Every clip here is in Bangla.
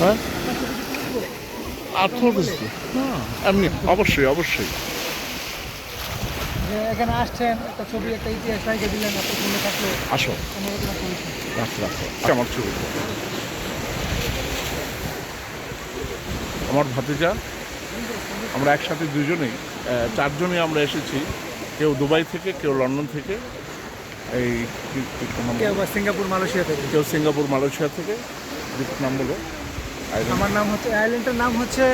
হ্যাঁ? হ্যাঁ। এমনি অবশ্যই অবশ্যই। এখানে আসছেন একটা ছবি একটা ইতিহাস দিলেন থাকল আসো। রাখো রাখো। আচ্ছা, আমার ছবি। আমার ভাতিজা আমরা একসাথে দুজনেই চারজনই আমরা এসেছি। কেউ দুবাই থেকে কেউ লন্ডন থেকে। এই সিঙ্গাপুর মালয়েশিয়া থেকে। কেউ সিঙ্গাপুর মালয়েশিয়া থেকে। নাম বলো। আমার নাম হচ্ছে আইল্যান্ডের নাম হচ্ছে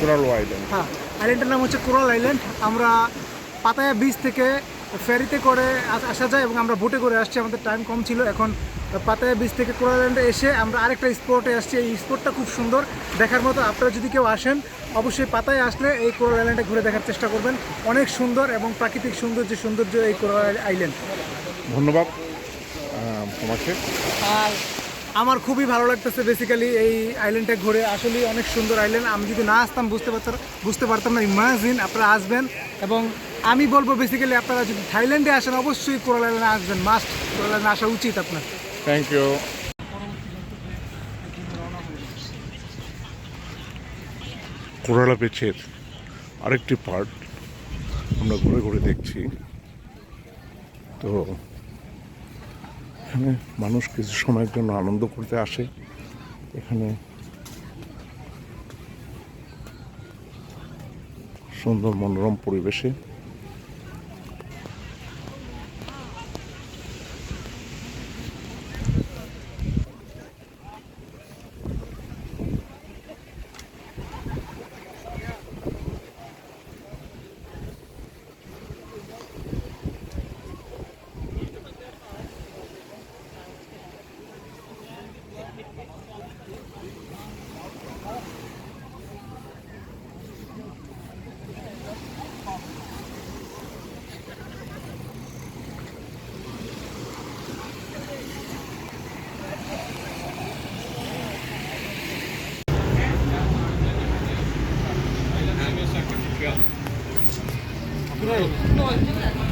কুরালো আইল্যান্ড হ্যাঁ আইল্যান্ডের নাম হচ্ছে কোরাল আইল্যান্ড আমরা পাতায়া বিচ থেকে ফেরিতে করে আসা যায় এবং আমরা বোটে করে আসছি। আমাদের টাইম কম ছিল। এখন পাতায়া বিচ থেকে কোরাল আইল্যান্ডে এসে আমরা আরেকটা স্পটে আসছি। এই স্পটটা খুব সুন্দর। দেখার মতো আপনারা যদি কেউ আসেন অবশ্যই পাতায় আসলে এই কোরাল আইল্যান্ডে ঘুরে দেখার চেষ্টা করবেন। অনেক সুন্দর এবং প্রাকৃতিক সৌন্দর্য সৌন্দর্য এই কোরাল আইল্যান্ড ধন্যবাদ তোমাকে। আর আমার খুবই ভালো লাগতেছে বেসিক্যালি এই আইল্যান্ডে ঘুরে। আসলে অনেক সুন্দর আইল্যান্ড আমি যদি না আসতাম, বুঝতে পারতাম বুঝতে পারতাম না। ইমাজিন আপনারা আসবেন এবং আমি বলব বেসিক্যালি আপনারা যদি থাইল্যান্ডে আসেন, অবশ্যই কোরাল আইল্যান্ডে আসবেন। মাস্ট কোরাল আইল্যান্ডে আসা উচিত আপনার। থ্যাংক ইউ কোরালা পেচের আরেকটি পার্ট আমরা ঘুরে ঘুরে দেখছি। তো এখানে মানুষ কিছু সময়ের জন্য আনন্দ করতে আসে। এখানে সুন্দর মনোরম পরিবেশে।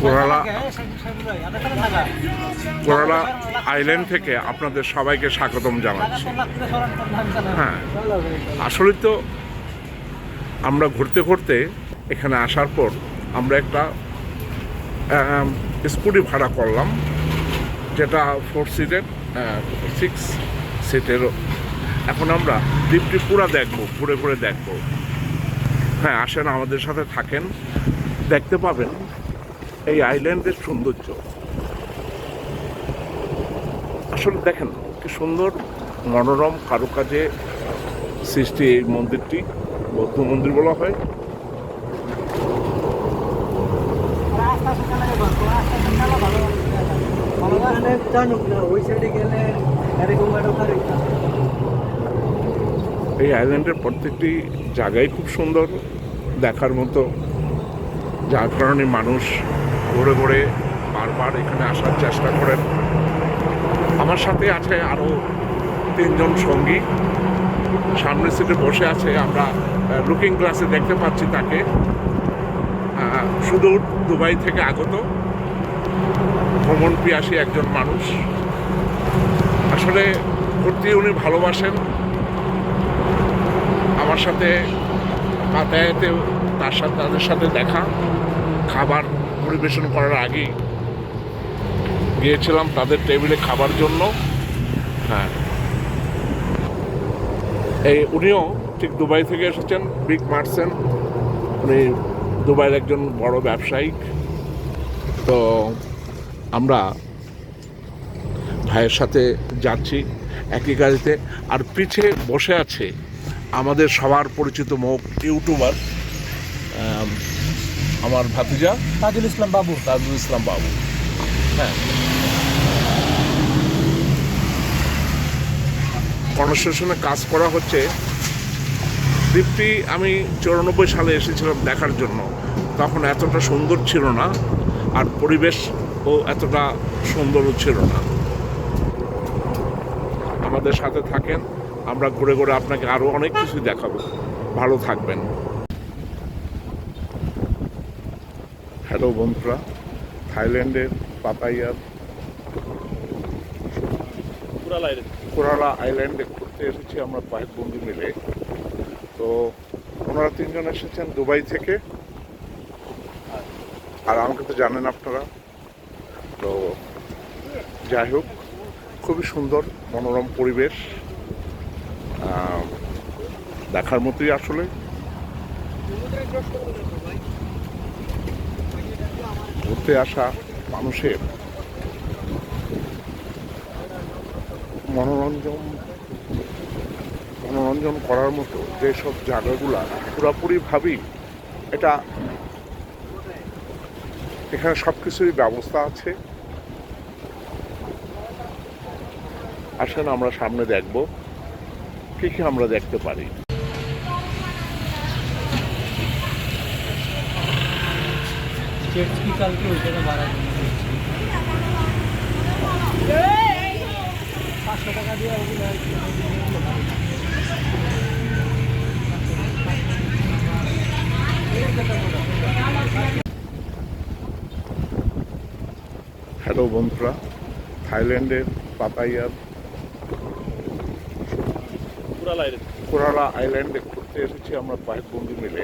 কোরালা কোরালা আইল্যান্ড থেকে আপনাদের সবাইকে স্বাগতম জানাচ্ছি। হ্যাঁ আসলে তো আমরা ঘুরতে ঘুরতে এখানে আসার পর আমরা একটা স্কুটি ভাড়া করলাম, যেটা ফোর সিটের সিক্স সিটেরও এখন আমরা দ্বীপটি পুরা দেখব, ঘুরে ঘুরে দেখব। হ্যাঁ আসেন, আমাদের সাথে থাকেন। দেখতে পাবেন এই আইল্যান্ডের সৌন্দর্য। আসলে দেখেন, কি সুন্দর মনোরম কারুকাজে সৃষ্টি এই মন্দিরটি, বৌদ্ধ মন্দির বলা হয়। এই আইল্যান্ডের প্রত্যেকটি জায়গায় খুব সুন্দর, দেখার মতো যার কারণে মানুষ ঘুরে ঘুরে বারবার এখানে আসার চেষ্টা করেন। আমার সাথে আছে আরও তিনজন সঙ্গী। সামনের সিটে বসে আছে আমরা লুকিং গ্লাসে দেখতে পাচ্ছি তাকে। সুদূর দুবাই থেকে আগত। ভ্রমণ পিয়াসী একজন মানুষ। আসলে ঘুরতে উনি ভালোবাসেন। আমার সাথে পাতায়াতে তার সাথে, তাদের সাথে দেখা। খাবার পরিবেশন করার আগেই গিয়েছিলাম তাদের টেবিলে খাবার জন্য। হ্যাঁ। এই উনিও ঠিক দুবাই থেকে এসেছেন, বিগ মার্সেন। উনি দুবাইয়ের একজন বড় ব্যবসায়িক। তো আমরা ভাইয়ের সাথে যাচ্ছি একই গাড়িতে। আর পিছে বসে আছে আমাদের সবার পরিচিত মুখ ইউটিউবার আমার ভাতিজা। তাজুল ইসলাম বাবু। তাজুল ইসলাম বাবু। হ্যাঁ। কনস্ট্রাকশনে কাজ করা হচ্ছে। দ্বীপটি আমি চৌরানব্বই সালে এসেছিলাম দেখার জন্য। তখন এতটা সুন্দর ছিল না আর পরিবেশ ও এতটা সুন্দরও ছিল না। আমাদের সাথে থাকেন আমরা ঘুরে ঘুরে আপনাকে আরও অনেক কিছু দেখাবো। ভালো থাকবেন। হ্যালো বন্ধুরা থাইল্যান্ডের পাতাইয়ার কোরালা আইল্যান্ডে ঘুরতে এসেছি আমরা কয়েক বন্ধু মিলে। তো ওনারা তিনজন এসেছেন দুবাই থেকে। আর আমাকে তো জানেন আপনারা। তো যাই হোক খুবই সুন্দর মনোরম পরিবেশ। দেখার মতোই আসলে। ঘুরতে আসা মানুষের মনোরঞ্জন মনোরঞ্জন করার মতো যেসব জায়গাগুলা পুরোপুরিভাবেই এটা এখানে সব কিছুরই ব্যবস্থা আছে। আসেন আমরা সামনে দেখব, কি কি আমরা দেখতে পারি। কালকে পাঁচশো টাকা দিয়ে হ্যালো বন্ধুরা থাইল্যান্ডের পাতাইয়ার কোরালা আইল্যান্ডে ঘুরতে এসেছি আমরা বাইক বন্ধু মিলে।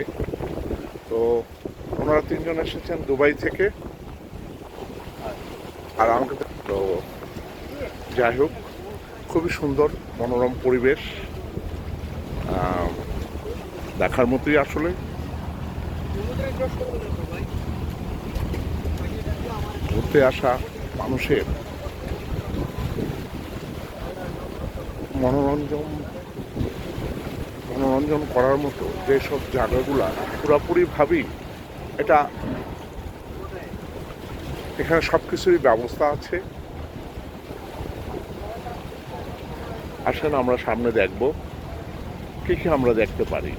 তিনজন এসেছেন দুবাই থেকে। আর আমাকে তো- যাই হোক, খুবই সুন্দর, মনোরম পরিবেশ। দেখার মতোই আসলে। ঘুরতে আসা মানুষের মনোরঞ্জন মনোরঞ্জন করার মতো যেসব জায়গাগুলা পুরোপুরিভাবেই এটা এখানে সব কিছুরই ব্যবস্থা আছে আসেন আমরা সামনে দেখব কি কি আমরা দেখতে পারি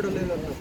ಹೊರಡಲಿಲ್ಲ